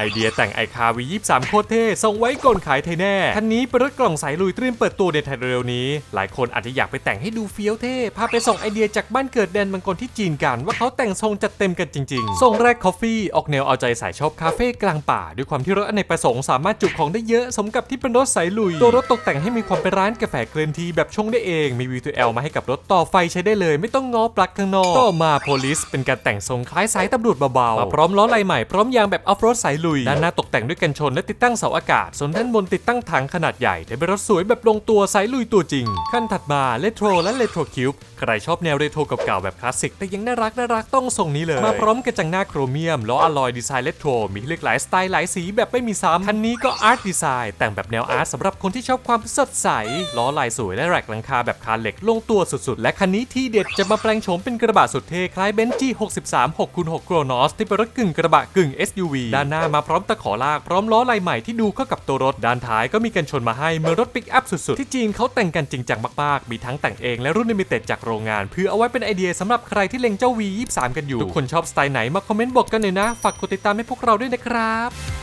ไอเดียแต่งไอคาวี23 โคตรเท่ส่งไว้ก่อนขายไทยแน่ คันนี้เป็นรถกล่องสายลุยเตรียมเปิดตัวในไทยเร็วนี้ หลายคนอาจจะอยากไปแต่งให้ดูเฟี้ยวเท่ พาไปส่งไอเดียจากบ้านเกิดแดนมังกรที่จีนกัน ว่าเขาแต่งทรงจัดเต็มกันจริงๆ ทรงแรกคอฟฟี่ออกแนวเอาใจสายชอบคาเฟ่กลางป่า ด้วยความที่รถอเนกประสงค์สามารถจุของได้เยอะสมกับที่เป็นรถสายลุย ตัวรถตกแต่งให้มีความเป็นร้านกาแฟเกรนทีแบบชงได้เอง มี V2L มาให้กับรถต่อไฟใช้ได้เลย ไม่ต้องง้อปลั๊กข้างนอก ต่อมาโพลิสเป็นการแต่งทรงคล้ายสายตำรวจเบาๆมาพร้อมล้อลายใหม่พร้อมยางแบบออฟโรดสายลุยด้านหน้าตกแต่งด้วยกันชนและติดตั้งเสาอากาศ ส่วนด้านบนติดตั้งถังขนาดใหญ่ได้เป็นรถสวยแบบลงตัวสายลุยตัวจริง ขั้นถัดมาเลโทรและเลโทรคิวบใครชอบแนวเรโทรเก่าๆแบบคลาสสิกแต่ยังน่ารักน่ารักต้องทรงนี้เลย มาพร้อมกระจังหน้าโครเมียมล้ออะลอยดีไซน์เลโทรมีให้เลือกหลายสไตล์หลายสีแบบไม่มีซ้ำคันนี้ก็อาร์ตดีไซน์แต่งแบบแนวอาร์ตสำหรับคนที่ชอบความสดใสล้อลายสวยและแร็กหลังคาแบบคานเหล็กลงตัวสุดๆ และคันนี้ที่เด็ดจะมาแปลงโฉมเป็นกระบะสุดเท่คล้ายเบนซ์ G63 6x6 Chronos ที่เป็นรถกึ่งกระบะกึ่ง SUV ด้านหน้ามาพร้อมตะขอลากพร้อมล้อลายใหม่ที่ดูเข้ากับตัวรถด้านท้ายก็มีกันชนมาให้เหมือนรถปิกอัพสุดๆ ที่จีนเขาแต่งกันจริงจังมากๆ มีทั้งแต่งเองและรุ่นนิมิเต็ดจากโรงงาน เพื่อเอาไว้เป็นไอเดียสำหรับใครที่เล็งเจ้า V23 กันอยู่ ทุกคนชอบสไตล์ไหนมาคอมเมนต์บอกกันหน่อยนะฝากกดติดตามให้พวกเราด้วยนะครับ